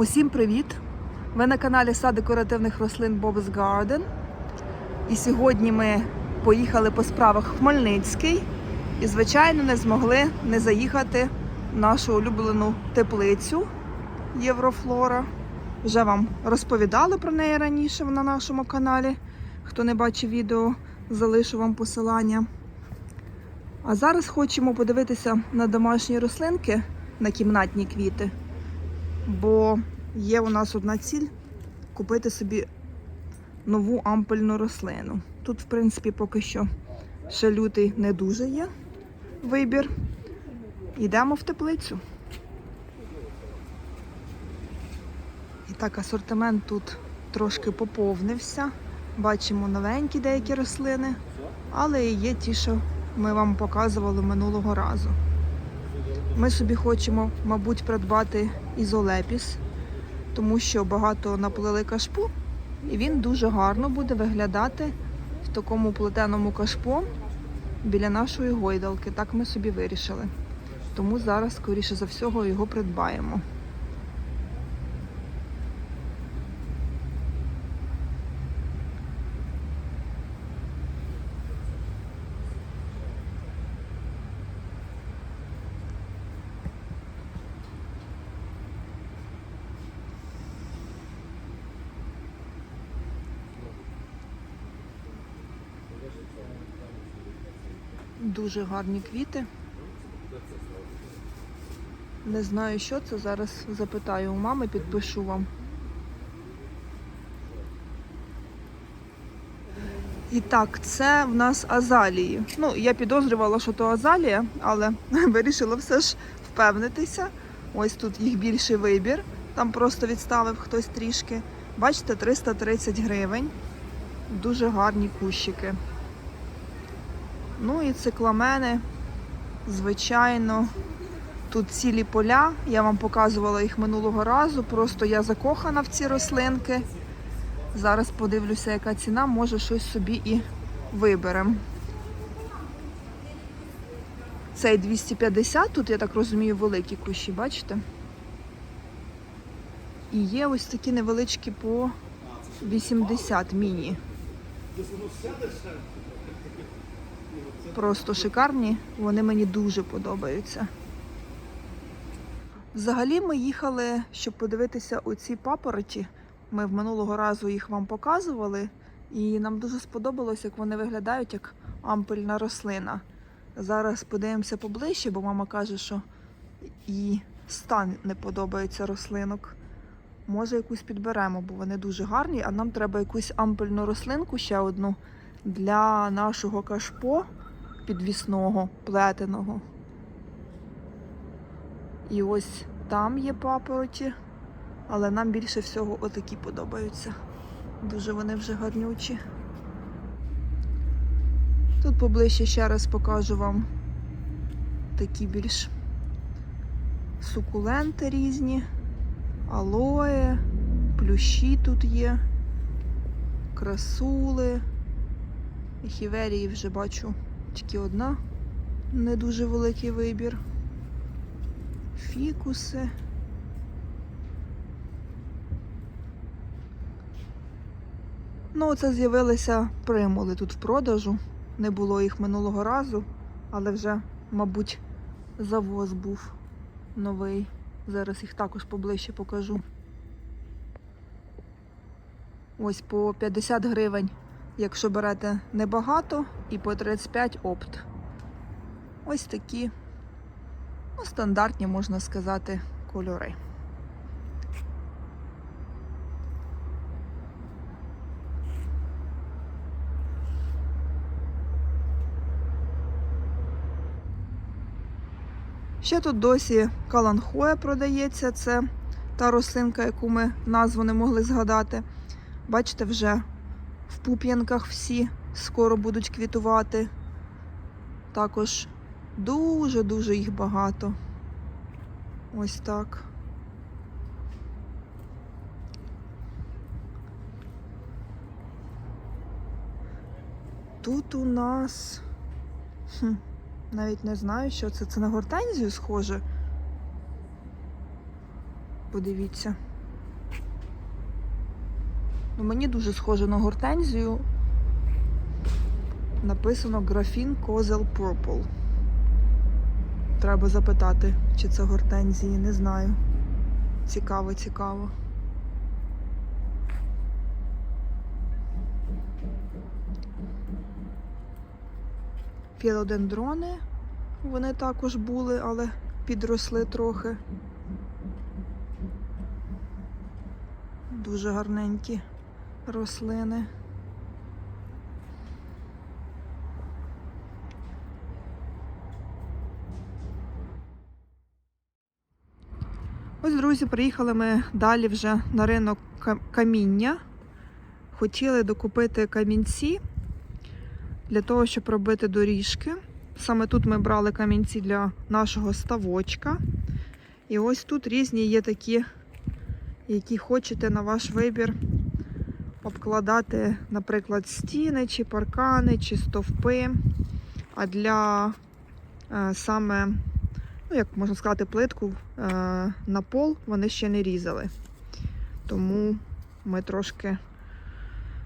Усім привіт! Ви на каналі Сад декоративних рослин Bob's Garden. І сьогодні ми поїхали по справах Хмельницький і, звичайно, не змогли не заїхати в нашу улюблену теплицю Єврофлора. Вже вам розповідали про неї раніше на нашому каналі. Хто не бачив відео, залишу вам посилання. А зараз хочемо подивитися на домашні рослинки, на кімнатні квіти. Бо є у нас одна ціль купити собі нову ампельну рослину. Тут, в принципі, поки що ще лютий не дуже є вибір. Йдемо в теплицю. І так, асортимент тут трошки поповнився. Бачимо новенькі деякі рослини, але є ті, що ми вам показували минулого разу. Ми собі хочемо, мабуть, придбати ізолепіс, тому що багато наплели кашпу, і він дуже гарно буде виглядати в такому плетеному кашпо біля нашої гойдалки. Так ми собі вирішили. Тому зараз, скоріше за всього, його придбаємо. Дуже гарні квіти. Не знаю, що це. Зараз запитаю у мами, підпишу вам. І так, це в нас азалії. Ну, я підозрювала, що то азалія, але вирішила все ж впевнитися. Ось тут їх більший вибір. Там просто відставив хтось трішки. Бачите, 330 гривень. Дуже гарні кущики. Ну і цикламени, звичайно, тут цілі поля. Я вам показувала їх минулого разу. Просто я закохана в ці рослинки. Зараз подивлюся, яка ціна, може щось собі і виберемо. Цей 250, тут, я так розумію, великі кущі, бачите? І є ось такі невеличкі по 80 міні. Просто шикарні, вони мені дуже подобаються. Взагалі ми їхали, щоб подивитися оці папороті. Ми в минулого разу їх вам показували, і нам дуже сподобалось, як вони виглядають як ампельна рослина. Зараз подивимося поближче, бо мама каже, що і стан не подобається рослинок. Може, якусь підберемо, бо вони дуже гарні, а нам треба якусь ампельну рослинку ще одну для нашого кашпо підвісного, плетеного. І ось там є папороті, але нам більше всього отакі подобаються. Дуже вони вже гарнючі. Тут поближче ще раз покажу вам такі більш сукуленти різні, алоє, плющі тут є, красули. Хіверії вже бачу тільки одна, не дуже великий вибір. Фікуси. Ну, оце з'явилися примули тут в продажу. Не було їх минулого разу, але вже, мабуть, завоз був новий. Зараз їх також поближче покажу. Ось по 50 гривень якщо берете небагато, і по 35 опт. Ось такі ну, стандартні, можна сказати, кольори. Ще тут досі каланхоя продається, це та рослинка, яку ми назву не могли згадати. Бачите, вже в пуп'янках всі скоро будуть квітувати. Також дуже-дуже їх багато. Ось так. Тут у нас хм, навіть не знаю, що це. Це на гортензію схоже. Подивіться. Ну, мені дуже схоже на гортензію. Написано графін Козел Purple. Треба запитати, чи це гортензії, не знаю. Цікаво, цікаво. Філодендрони. Вони також були, але підросли трохи. Дуже гарненькі рослини. Ось, друзі, приїхали ми далі вже на ринок каміння. Хотіли докупити камінці для того, щоб робити доріжки. Саме тут ми брали камінці для нашого ставочка. І ось тут різні є такі, які хочете на ваш вибір обкладати, наприклад, стіни, чи паркани, чи стовпи. А для е, саме, ну як можна сказати, плитку е, на пол вони ще не різали. Тому ми трошки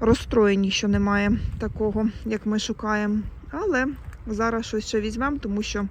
розстроєні, що немає такого, як ми шукаємо. Але зараз щось ще візьмемо, тому що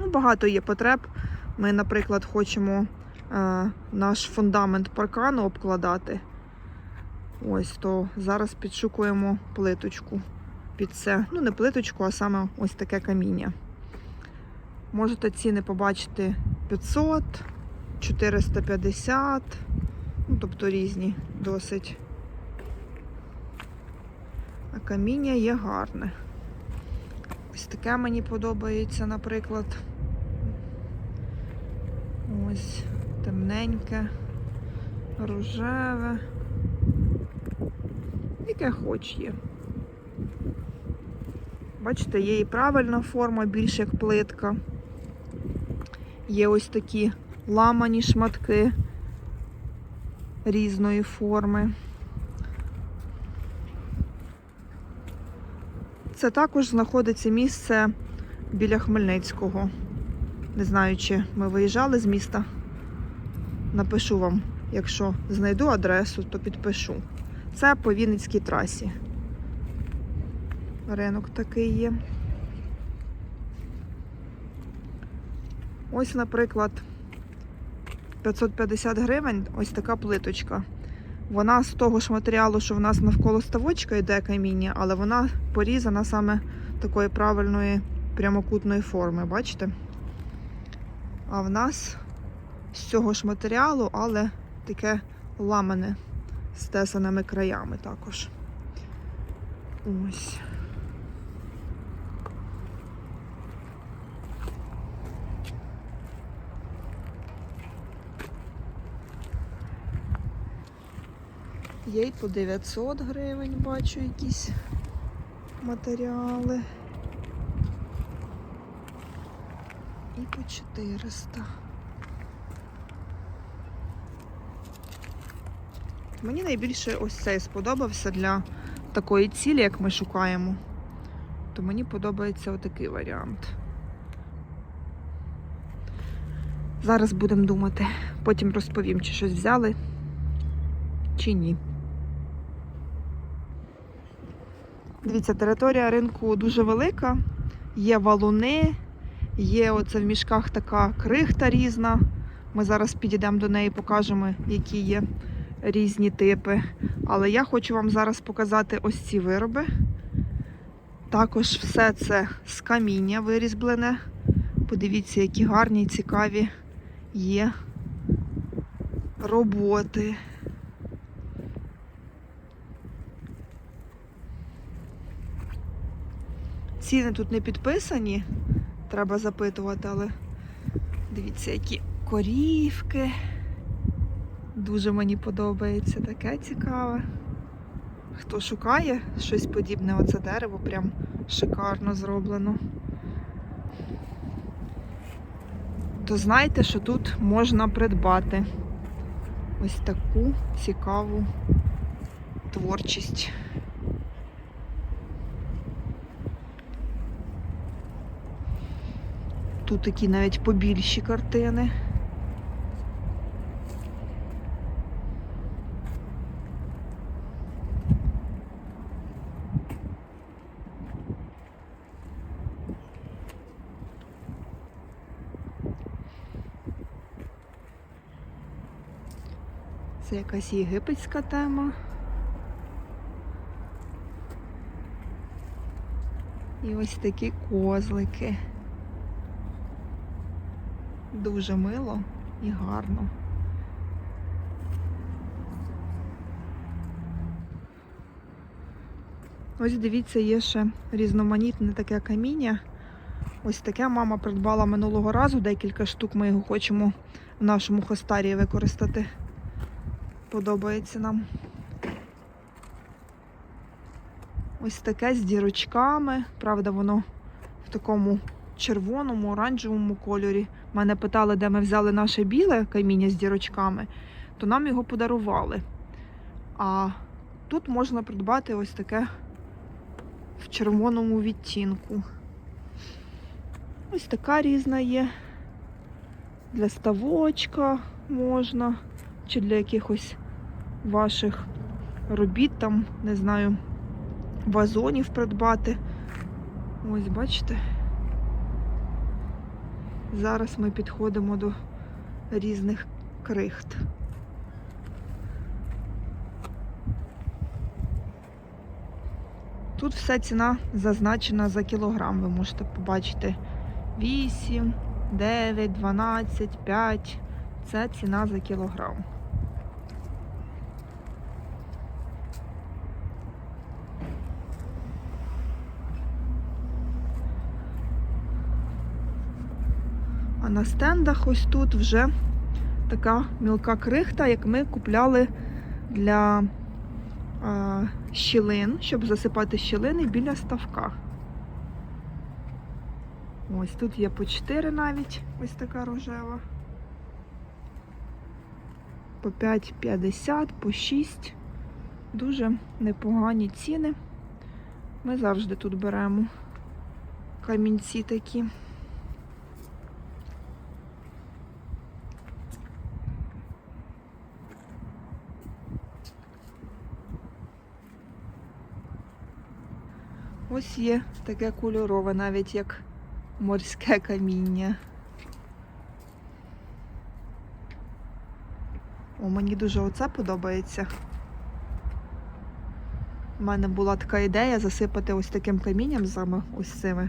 ну, багато є потреб. Ми, наприклад, хочемо е, наш фундамент паркану обкладати. Ось то зараз підшукуємо плиточку під це. Ну, не плиточку, а саме ось таке каміння. Можете ціни побачити 500, 450, ну, тобто різні досить. А каміння є гарне. Ось таке мені подобається, наприклад. Ось темненьке, рожеве. Яке хоч є. Бачите, є і правильна форма, більш як плитка. Є ось такі ламані шматки різної форми. Це також знаходиться місце біля Хмельницького. Не знаю, чи ми виїжджали з міста. Напишу вам, якщо знайду адресу, то підпишу. Це по Вінницькій трасі. Ринок такий є. Ось, наприклад, 550 гривень ось така плиточка. Вона з того ж матеріалу, що в нас навколо ставочка йде каміння, але вона порізана саме такої правильної прямокутної форми, бачите? А в нас з цього ж матеріалу, але таке ламане з тесаними краями також. Ось. Є й по 900 гривень, бачу якісь матеріали. І по 400. Мені найбільше ось цей сподобався для такої цілі, як ми шукаємо. То мені подобається отакий варіант. Зараз будемо думати, потім розповім, чи щось взяли, чи ні. Дивіться, територія ринку дуже велика, є валуни, є оце в мішках така крихта різна. Ми зараз підійдемо до неї, покажемо, які є різні типи. Але я хочу вам зараз показати ось ці вироби. Також все це з каміння вирізблене. Подивіться, які гарні, і цікаві є роботи. Ціни тут не підписані, треба запитувати, але дивіться, які корівки. Дуже мені подобається таке цікаве. Хто шукає щось подібне, оце дерево прям шикарно зроблено. То знайте, що тут можна придбати ось таку цікаву творчість. Тут такі навіть побільші картини. Це якась єгипетська тема. І ось такі козлики. Дуже мило і гарно. Ось дивіться, є ще різноманітне таке каміння. Ось таке мама придбала минулого разу, декілька штук ми його хочемо в нашому хостарі використати. Подобається нам. Ось таке з дірочками. Правда, воно в такому червоному, оранжевому кольорі. Мене питали, де ми взяли наше біле каміння з дірочками, то нам його подарували. А тут можна придбати ось таке в червоному відтінку. Ось така різна є. Для ставочка можна, чи для якихось ваших робіт, там, не знаю, вазонів придбати. Ось, бачите? Зараз ми підходимо до різних крихт. Тут вся ціна зазначена за кілограм. Ви можете побачити 8, 9, 12, 5. Це ціна за кілограм. На стендах ось тут вже така мілка крихта, як ми купляли для а, щілин, щоб засипати щілини біля ставка. Ось тут є по 4 навіть, ось така рожева. По 5,50, по 6. Дуже непогані ціни. Ми завжди тут беремо камінці такі. Ось є таке кольорове, навіть як морське каміння. О, мені дуже оце подобається. У мене була така ідея засипати ось таким камінням саме ось цими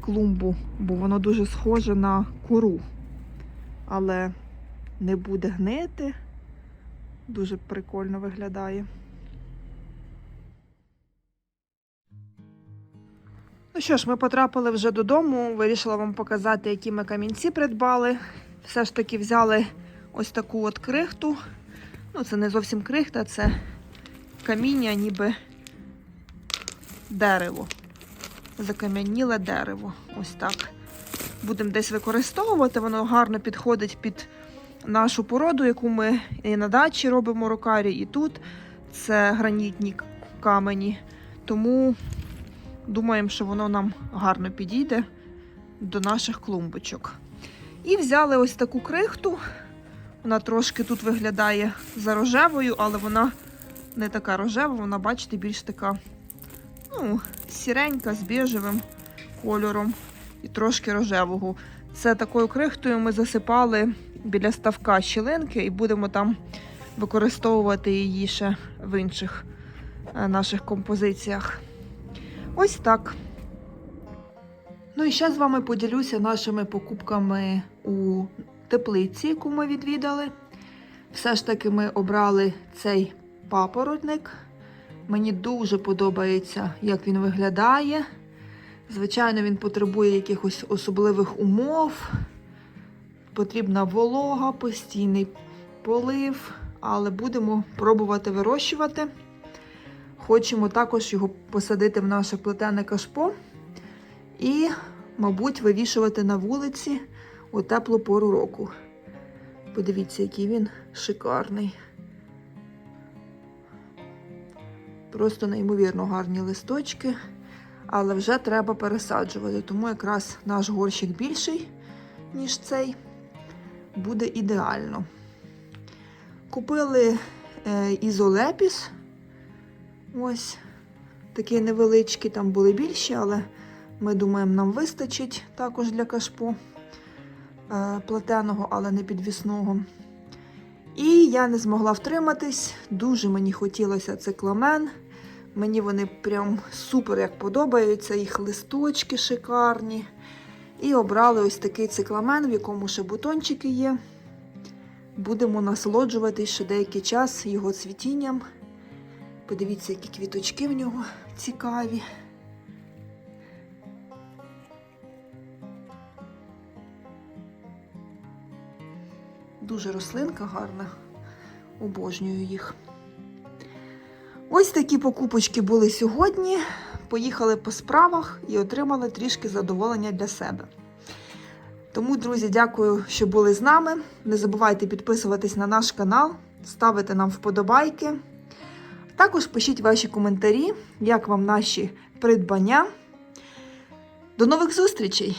клумбу, бо воно дуже схоже на кору, але не буде гнити. Дуже прикольно виглядає. Ну що ж, ми потрапили вже додому. Вирішила вам показати, які ми камінці придбали. Все ж таки взяли ось таку от крихту. Ну, це не зовсім крихта, це каміння, ніби дерево. Закам'яніле дерево. Ось так. Будемо десь використовувати, воно гарно підходить під нашу породу, яку ми і на дачі робимо рокарі, і тут. Це гранітні камені. Тому Думаємо, що воно нам гарно підійде до наших клумбочок. І взяли ось таку крихту. Вона трошки тут виглядає за рожевою, але вона не така рожева, вона, бачите, більш така ну, сіренька з біжевим кольором і трошки рожевого. Це такою крихтою ми засипали біля ставка щілинки і будемо там використовувати її ще в інших е, наших композиціях. Ось так. Ну і ще з вами поділюся нашими покупками у теплиці, яку ми відвідали. Все ж таки ми обрали цей папоротник. Мені дуже подобається, як він виглядає. Звичайно, він потребує якихось особливих умов. Потрібна волога, постійний полив, але будемо пробувати вирощувати. Хочемо також його посадити в наше плетене кашпо і, мабуть, вивішувати на вулиці у теплу пору року. Подивіться, який він шикарний. Просто неймовірно гарні листочки, але вже треба пересаджувати, тому якраз наш горщик більший, ніж цей, буде ідеально. Купили е, ізолепіс. Ось такі невеличкі, там були більші, але ми думаємо, нам вистачить також для кашпо е, плетеного, але не підвісного. І я не змогла втриматись. Дуже мені хотілося цикламен. Мені вони прям супер як подобаються, їх листочки шикарні. І обрали ось такий цикламен, в якому ще бутончики є. Будемо насолоджуватись ще деякий час його цвітінням. Подивіться, які квіточки в нього цікаві. Дуже рослинка гарна. Обожнюю їх. Ось такі покупочки були сьогодні. Поїхали по справах і отримали трішки задоволення для себе. Тому, друзі, дякую, що були з нами. Не забувайте підписуватись на наш канал, ставити нам вподобайки. Також пишіть ваші коментарі, як вам наші придбання. До нових зустрічей!